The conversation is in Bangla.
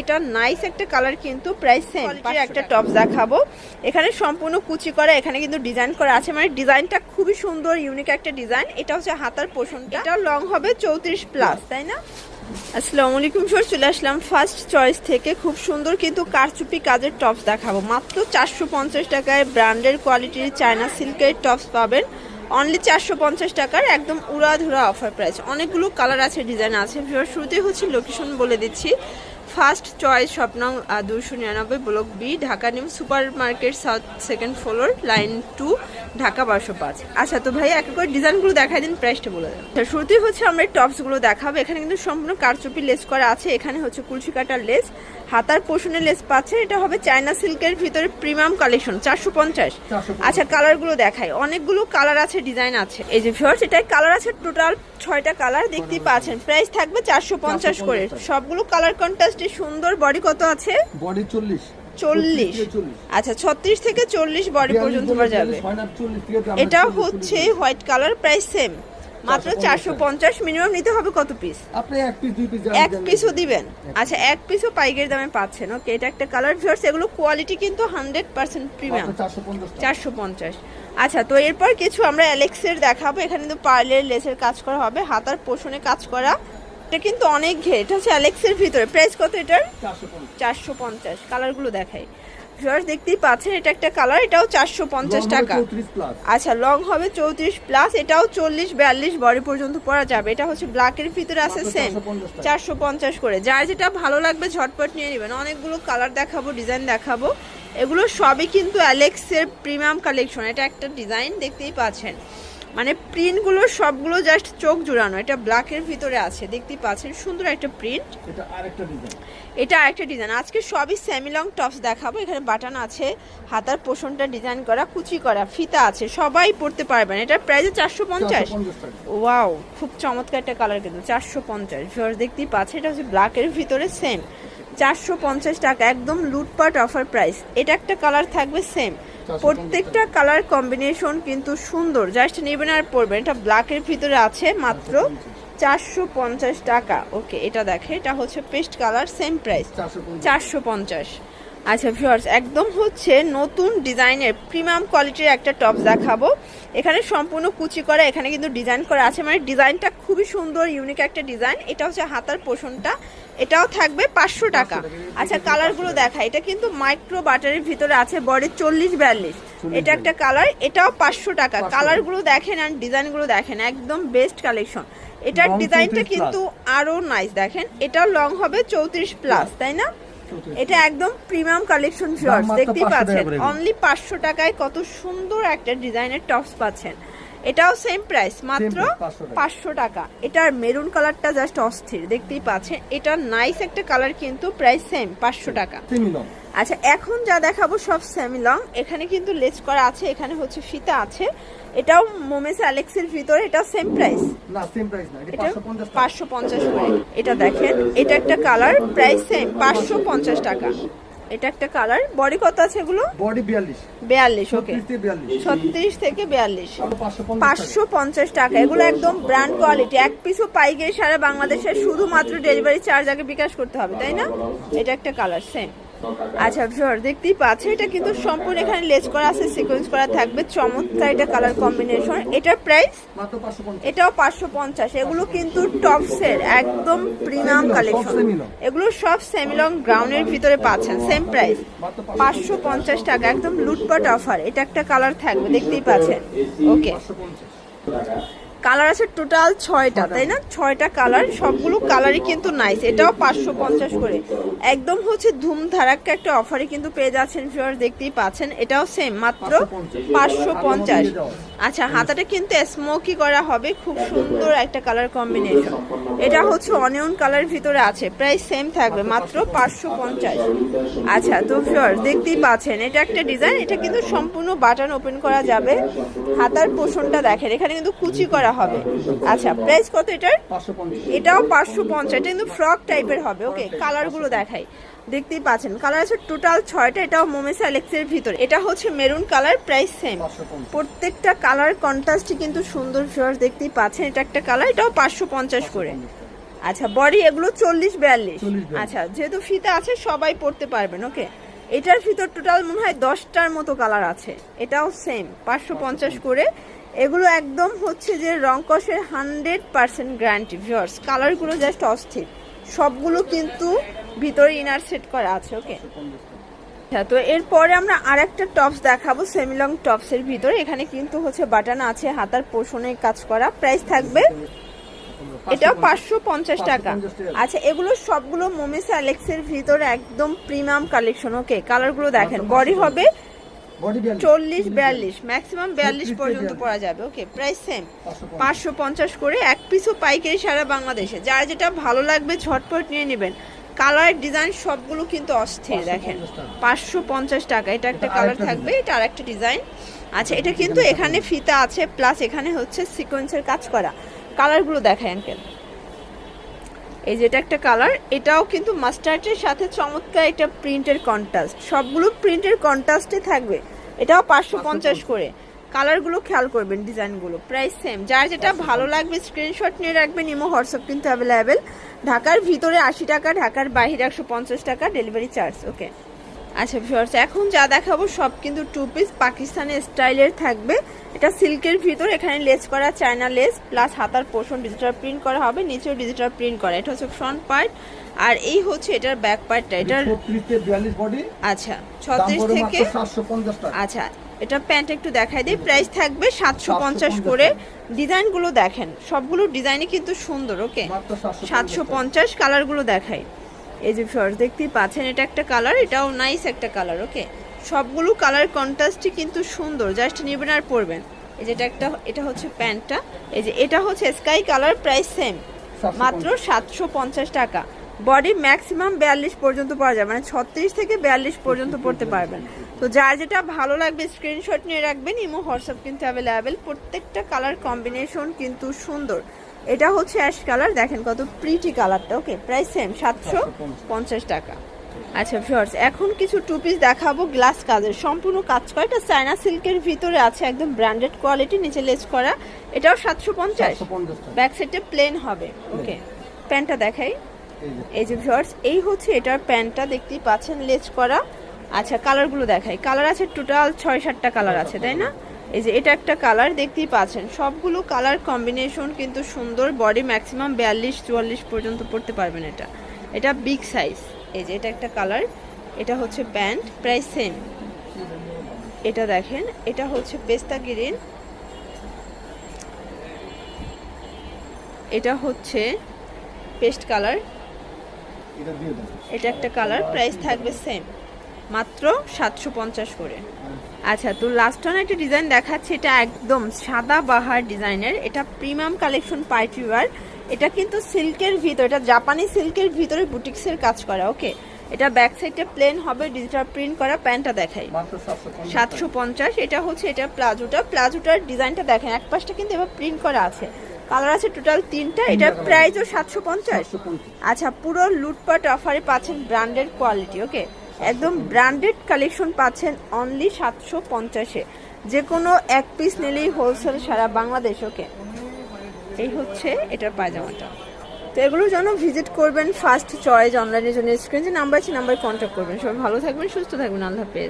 এটা নাইস একটা কালার কিন্তু প্রাইস সেম একটা টপ দেখাবো। এখানে সম্পূর্ণ কুচি করা এখানে কিন্তু ডিজাইন করা আছে। মানে ডিজাইনটা খুবই সুন্দর ইউনিক একটা ডিজাইন এটা হচ্ছে হাতার পোষণটা। এটা লং হবে চৌত্রিশ প্লাস তাই না? আসসালামু আলাইকুম স্যার চলে আসলাম ফার্স্ট চয়েস থেকে। খুব সুন্দর কিন্তু কারচুপি কাজের টপস দেখাবো। মাত্র চারশো পঞ্চাশ টাকায় ব্র্যান্ডের কোয়ালিটির চায়না সিল্কের টপস পাবেন। অনলি চারশো পঞ্চাশ টাকার একদম উড়াধুরা অফার প্রাইস অনেকগুলো কালার আছে ডিজাইন আছে। শুরুতেই হচ্ছে লোকেশন বলে দিচ্ছি। ফার্স্ট চয়েস স্বপ্ন দুশো নিরানব্বই block B Dhaka new super market south second floor line two Dhaka বারোশো পাঁচ। আচ্ছা তো ভাই এক করে ডিজাইনগুলো দেখাই দিন প্রাইসটা বলে দেন। আচ্ছা, শুরুতেই হচ্ছে আমরা টপসগুলো দেখাবো এখানে কিন্তু সম্পূর্ণ কারচুপি লেস করা আছে এখানে হচ্ছে কুলসি কাটার লেস হাতার পোষণের লেস পাচ্ছে এটা হবে চায়না সিল্কের ভিতরে প্রিমিয়াম কালেকশন চারশো পঞ্চাশ। আচ্ছা কালারগুলো দেখাই। অনেকগুলো কালার আছে ডিজাইন আছে। এই যে ভিউয়ার্স এটাই কালার আছে টোটাল ছয়টা কালার দেখতেই পাচ্ছেন। প্রাইস থাকবে চারশো পঞ্চাশ করে। সবগুলো কালার কন্ট্রাস্টে সুন্দর বডি কত আছে? বডি চল্লিশ। চল্লিশ। আচ্ছা ছত্রিশ থেকে চল্লিশ বডি পর্যন্ত যাবে। এটা হচ্ছে হোয়াইট কালার প্রাইস সেম। মাত্র চারশো পঞ্চাশ। মিনিমাম নিতে হবে কত পিস আপনি এক পিস দুই পিস এক পিসও দিবেন। আচ্ছা এক পিসও পাইকারি দামে পাচ্ছেন। ওকে এটা একটা কালার ভিউয়ার্স এগুলো কোয়ালিটি কিন্তু হান্ড্রেড পার্সেন্ট প্রিমিয়াম চারশো পঞ্চাশ চারশো পঞ্চাশ। আচ্ছা তো এরপর কিছু আমরা অ্যালেক্সের দেখাবো। এখানে কিন্তু পার্লের লেসের কাজ করা হবে হাতার পোষণে কাজ করা। এটা কিন্তু অনেক ঘে এটা হচ্ছে অ্যালেক্সের ভিতরে। প্রাইস কত এটার? চারশো পঞ্চাশ। চারশো পঞ্চাশ। কালারগুলো দেখাই। ভিউয়ার্স দেখতেই পাচ্ছেন এটা একটা কালার এটাও চারশো পঞ্চাশ টাকা। আচ্ছা লং হবে চৌত্রিশ প্লাস এটাও চল্লিশ বিয়াল্লিশ বডি পর্যন্ত পরা যাবে। এটা হচ্ছে ব্ল্যাকের ভিতরে আছে সেম চারশো পঞ্চাশ করে। যার যেটা ভালো লাগবে ঝটপট নিয়ে নেবেন। অনেকগুলো কালার দেখাবো ডিজাইন দেখাবো। এগুলো সবই কিন্তু অ্যালেক্সের প্রিমিয়াম কালেকশন এটা একটা ডিজাইন দেখতেই পাচ্ছেন। মানে প্রিন্টগুলো সবগুলো জাস্ট চোখ জুড়ানো এটা ব্ল্যাকের ভিতরে আছে দেখতে পাচ্ছেন সুন্দর একটা প্রিন্ট এটা আরেকটা ডিজাইন এটা আরেকটা ডিজাইন আজকে সবই সেমিলং টপস দেখাবো এখানে বাটন আছে হাতার পোষণটা ডিজাইন করা কুচি করা ফিতা আছে সবাই পড়তে পারবেন। এটা প্রাইস চারশো পঞ্চাশ? ওয়াও খুব চমৎকার একটা কালার কিন্তু চারশো পঞ্চাশ। ভিউয়ার্স দেখতেই পাচ্ছে এটা হচ্ছে ব্ল্যাকের ভিতরে সেম চারশো পঞ্চাশ টাকা একদম লুটপাট অফার প্রাইস এটা একটা কালার থাকবে সেম প্রত্যেকটা কালার কম্বিনেশন কিন্তু সুন্দর। জাস্ট নেবেন আর পরবেন। এটা ব্ল্যাকের ভিতরে আছে মাত্র চারশো পঞ্চাশ টাকা। ওকে এটা দেখে এটা হচ্ছে পেস্ট কালার সেম প্রাইস চারশো পঞ্চাশ। চারশো পঞ্চাশ। আচ্ছা ভিউয়ার্স একদম হচ্ছে নতুন ডিজাইনের প্রিমিয়াম কোয়ালিটির একটা টপ দেখাবো। এখানে সম্পূর্ণ কুচি করা এখানে কিন্তু ডিজাইন করা আছে। মানে ডিজাইনটা খুবই সুন্দর ইউনিক একটা ডিজাইন। এটা হচ্ছে হাতার পোষণটা। এটাও থাকবে পাঁচশো টাকা। আচ্ছা কালারগুলো দেখা। এটা কিন্তু মাইক্রো বাটারের ভিতরে আছে বডি চল্লিশ বিয়াল্লিশ। এটা একটা কালার এটাও পাঁচশো টাকা। কালারগুলো দেখেন আর ডিজাইনগুলো দেখেন একদম বেস্ট কালেকশন। এটার ডিজাইনটা কিন্তু আরও নাইস দেখেন। এটাও লং হবে চৌত্রিশ প্লাস তাই না? এটা একদম প্রিমিয়াম কালেকশন শর্টস দেখতেই পাচ্ছেন। অনলি পাঁচশো টাকায় কত সুন্দর একটা ডিজাইনের টপস পাচ্ছেন। এটাও সেম প্রাইস মাত্র price, 500 টাকা। পাঁচশো টাকা। এটার মেরুন কালারটা জাস্ট অস্থির দেখতেই পাচ্ছেন? এটা নাইস একটা কালার কিন্তু প্রাইস সেম পাঁচশো টাকা। আচ্ছা এখন যা দেখাবো সব সেমি লং এখানে কিন্তু লেস করা আছে এখানে হচ্ছে ফিতা আছে। এটাও মোমেস অ্যালেক্সের ভিতরে এটাও সেম প্রাইস না সেম প্রাইস না এটা এটা পাঁচশো পঞ্চাশ টাকা। পাঁচশো পঞ্চাশ করে। এটা দেখেন এটা একটা কালার প্রাইস সেম পাঁচশো পঞ্চাশ টাকা। এটা একটা কালার। বডি কত আছে এগুলো? বডি বিয়াল্লিশ। বিয়াল্লিশ ওকে। ছত্রিশ থেকে বিয়াল্লিশ। ছত্রিশ থেকে বিয়াল্লিশ। আরও পাঁচশো পঞ্চাশ পাঁচশো পঞ্চাশ টাকা। এগুলো একদম ব্র্যান্ড কোয়ালিটি এক পিসও পাইকারি সারা বাংলাদেশে শুধুমাত্র ডেলিভারি চার্জ আগে বিকাশ করতে হবে তাই না? এটা একটা কালার সেম আচ্ছা ভিউয়ার, দেখতেই পাচ্ছে এটা কিন্তু সম্পূর্ণ এখানে লেস করা আছে সিকোয়েন্স করা থাকবে। চমৎকার এটা কালার কম্বিনেশন এটার প্রাইস এটাও পাঁচশো পঞ্চাশ। এগুলো কিন্তু টপসের একদম প্রিমিয়াম কালেকশন এগুলো সব সেমিলং গ্রাউন্ডের ভিতরে পাচ্ছেন সেম প্রাইস পাঁচশো পঞ্চাশ টাকা, একদম লুটপাট অফার এটা একটা কালার থাকবে, দেখতেই পাচ্ছেন। ওকে কালার আছে টোটাল ছয়টা তাই না? ছয়টা কালার সবগুলো কালারই কিন্তু নাইস এটাও পাঁচশো পঞ্চাশ করে। একদম হচ্ছে ধুম ধারাক্কা একটা অফারে কিন্তু পেয়ে যাচ্ছেন ফিওর দেখতেই পাচ্ছেন। এটাও সেম মাত্র পাঁচশো পঞ্চাশ। আচ্ছা হাতাটা কিন্তু স্মোকি করা হবে খুব সুন্দর একটা কালার কম্বিনেশন এটা হচ্ছে অনিয়ন কালার ভিতরে আছে প্রায় সেম থাকবে মাত্র পাঁচশো পঞ্চাশ। আচ্ছা তো ফিওর দেখতেই পাচ্ছেন এটা একটা ডিজাইন এটা কিন্তু সম্পূর্ণ বাটন ওপেন করা যাবে। হাতার পোষণটা দেখেন এখানে কিন্তু কুচি করা হবে। আচ্ছা প্রাইস কত এটার? এটাও পাঁচশো পঞ্চাশ এটা কিন্তু ফ্রক টাইপের হবে ওকে কালারগুলো দেখাই। দেখতেই পাচ্ছেন কালার আছে টোটাল ছয়টা এটাও মোমেস অ্যালেক্সের ভিতরে। এটা হচ্ছে মেরুন কালার প্রাইস সেম প্রত্যেকটা কালার কন্ট্রাস্টই কিন্তু সুন্দর ফিওর দেখতেই পাচ্ছেন এটা একটা কালার এটাও পাঁচশো পঞ্চাশ করে। আচ্ছা বডি এগুলো চল্লিশ বিয়াল্লিশ। আচ্ছা যেহেতু ফিতা আছে সবাই পড়তে পারবেন ওকে এটার ভিতর টোটাল মনে হয় দশটার মতো কালার আছে এটাও সেম পাঁচশো পঞ্চাশ। করে। এগুলো একদম হচ্ছে যে রং কষের হান্ড্রেড পার্সেন্ট গ্যারান্টি ভিওর্স কালারগুলো জাস্ট অস্থির। সবগুলো কিন্তু ভিতরে ইনার সেট করা আছে ওকে? আচ্ছা তো এরপরে আমরা আর একটা টপস দেখাবো সেমিলং টপসের ভিতরে। এখানে কিন্তু হচ্ছে বাটান আছে হাতার পোষণে কাজ করা। প্রাইস থাকবে এটাও পাঁচশো পঞ্চাশ টাকা। আচ্ছা এগুলো সবগুলো মোমিস অ্যালেক্সের ভিতরে একদম প্রিমিয়াম কালেকশন ওকে? কালারগুলো দেখেন বডি হবে চল্লিশ বিয়াল্লিশ। ম্যাক্সিমাম বিয়াল্লিশ 36 পর্যন্ত 42 পরা যাবে। ওকে প্রাইস সেম পাঁচশো পঞ্চাশ। করে এক পিসও পাইকারি সারা বাংলাদেশে। যার যেটা ভালো লাগবে ঝটপট নিয়ে নেবেন। কালার ডিজাইন সবগুলো কিন্তু অস্থির দেখেন। পাঁচশো পঞ্চাশ টাকা। এটা একটা কালার থাকবে এটা আরেকটা ডিজাইন আচ্ছা এটা কিন্তু এখানে ফিতা আছে প্লাস এখানে হচ্ছে সিকোয়েন্সের কাজ করা। কালারগুলো দেখায় আঙ্কেল এই যেটা একটা কালার এটাও কিন্তু মাস্টার্ডের সাথে চমৎকার এটা প্রিন্টের কন্ট্রাস্ট। সবগুলো প্রিন্টের কন্ট্রাস্টে থাকবে। এটাও পাঁচশো পঞ্চাশ করে। কালারগুলো খেয়াল করবেন ডিজাইনগুলো। প্রাইস সেম যার যেটা ভালো লাগবে স্ক্রিনশট নিয়ে রাখবেন ইমো হোয়াটসঅ্যাপ কিন্তু অ্যাভেলেবেল ঢাকার ভিতরে আশি টাকা ঢাকার বাইরে একশো পঞ্চাশ টাকা ডেলিভারি চার্জ ওকে আচ্ছা ভিউয়ার্স এখন যা দেখাবো সব কিন্তু টু পিস পাকিস্তানি স্টাইলের থাকবে। এটা সিল্কের ভিতর এখানে লেস করা চায়না লেস প্লাস হাতার পোষণ ডিজিটাল প্রিন্ট করা হবে নিচেও ডিজিটাল প্রিন্ট করা। এটা হচ্ছে ফ্রন্ট পার্ট আর এই হচ্ছে এটার ব্যাক পার্টটা এটার 36 থেকে 42 বডি আচ্ছা ছত্রিশ থেকে মাত্র 750 টাকা। আচ্ছা এটা প্যান্ট একটু দেখাই দিই। প্রাইস থাকবে সাতশো পঞ্চাশ করে। ডিজাইনগুলো দেখেন। সবগুলো ডিজাইনই কিন্তু সুন্দর ওকে সাতশো পঞ্চাশ কালারগুলো দেখাই। এই যে ফার্স্ট দেখতেই পাচ্ছেন এটা একটা কালার এটাও নাইস একটা কালার ওকে সবগুলো কালার কন্ট্রাস্টই কিন্তু সুন্দর জাস্ট নেবেন আর পরবেন। এই যে এটা একটা এটা হচ্ছে প্যান্টটা এই যে এটা হচ্ছে স্কাই কালার প্রাইস সেম মাত্র সাতশো পঞ্চাশ টাকা। বডি ম্যাক্সিমাম বিয়াল্লিশ পর্যন্ত পাওয়া যায় মানে ছত্রিশ থেকে বিয়াল্লিশ পর্যন্ত পড়তে পারবেন। তো যার যেটা ভালো লাগবে স্ক্রিনশট নিয়ে রাখবেন ইমো হোয়াটসঅ্যাপ কিন্তু অ্যাভেলেবেল প্রত্যেকটা কালার কম্বিনেশন কিন্তু সুন্দর। এটা হচ্ছে অ্যাশ কালার দেখেন কত প্রিটি কালারটা ওকে প্রাইস সেম সাতশো পঞ্চাশ টাকা। আচ্ছা ভিউয়ার্স এখন কিছু টু পিস দেখাবো গ্লাস কাজের। সম্পূর্ণ কাজ করা এটা চায়না সিল্কের ভিতরে আছে একদম ব্র্যান্ডেড কোয়ালিটি নিচে লেস করা। এটাও সাতশো পঞ্চাশ? 750 ব্যাক সাইডে প্লেন হবে ওকে প্যান্টটা দেখাই। এই যে ভিউয়ার্স, এই হচ্ছে এটার প্যান্টটা, দেখতেই পাচ্ছেন লেজ করা। আচ্ছা কালারগুলো দেখাই। কালার আছে টোটাল ছয় সাতটা কালার আছে, তাই না? এই যে এটা একটা কালার, দেখতেই পাচ্ছেন। সবগুলো কালার কম্বিনেশন কিন্তু সুন্দর, বডি ম্যাক্সিমাম বিয়াল্লিশ চুয়াল্লিশ পর্যন্ত পড়তে পারবেন এটা। এটা বিগ সাইজ। এই যে এটা একটা কালার, এটা হচ্ছে প্যান্ট প্রাইস সেম। এটা দেখেন, এটা হচ্ছে পেস্তা গ্রিন। এটা হচ্ছে পেস্ট কালার। এটা একটা কালার প্রাইস থাকবে সেম মাত্র সাতশো পঞ্চাশ করে। আচ্ছা তো লাস্ট ওয়ান একটা ডিজাইন দেখাচ্ছে এটা একদম সাদা বাহার ডিজাইনের এটা প্রিমিয়াম কালেকশন পার্টি ওয়ার এটা কিন্তু সিল্কের ভিতর এটা জাপানি সিল্কের ভিতরে বুটিক্সের কাজ করা ওকে এটা ব্যাক সাইডে প্লেন হবে ডিজিটাল প্রিন্ট করা প্যান্টটা দেখাই। সাতশো পঞ্চাশ। এটা হচ্ছে এটা প্লাজোটা প্লাজোটার ডিজাইনটা দেখেন এক পাশটা কিন্তু এবার প্রিন্ট করা আছে। কালার আছে টোটাল তিনটা এটার colour। প্রাইসও সাতশো পঞ্চাশ। 750 আচ্ছা পুরো লুটপাট অফারে পাচ্ছেন ব্র্যান্ডেড কোয়ালিটি ওকে একদম ব্র্যান্ডেড কালেকশন পাচ্ছেন অনলি সাতশো পঞ্চাশে। যে কোনো এক পিস নিলেই হোলসেল সারা বাংলাদেশ ওকে এই হচ্ছে এটার পায়জামাটা। তো এগুলোর জন্য ভিজিট করবেন ফার্স্ট চয়েস অনলাইনের জন্য স্ক্রিন যে নাম্বার আছে নাম্বার কন্ট্যাক্ট করবেন। সবাই ভালো থাকবেন সুস্থ থাকবেন আল্লাহ হাফেজ।